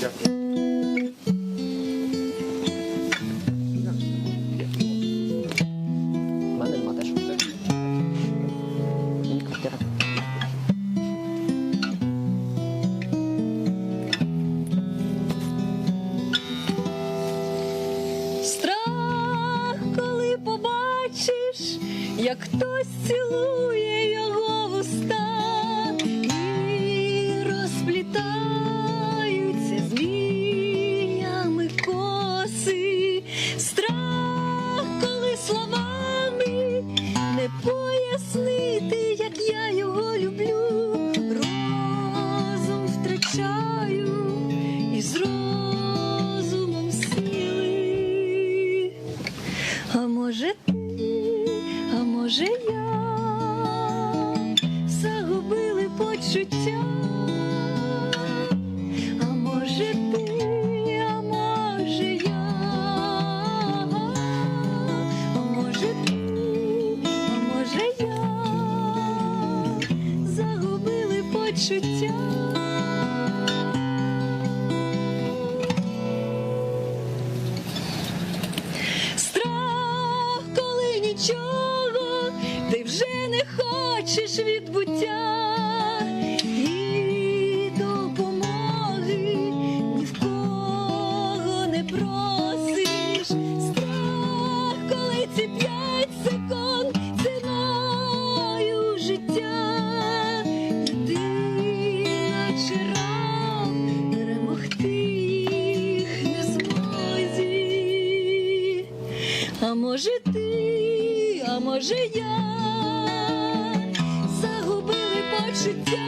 Страх, коли побачиш, як хтось цілує А може ти, а може я загубили почуття, а може ти, а може я, а може ти, а може я загубили почуття. Ти вже не хочеш відбуття і допомоги ні не просиш. Страх, коли ці п'ять секунд ціною життя, ти наче раб, перемогти не змозі. А може ти, а може я загубили почуття,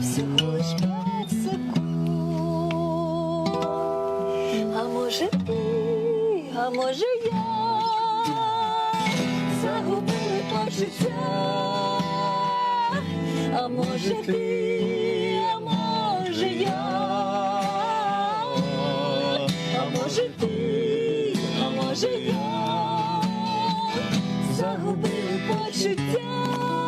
всього лиш п'ять. А може ти, а може я загубили почуття, а може ти, а може я, може ти, а може я загубили почуття.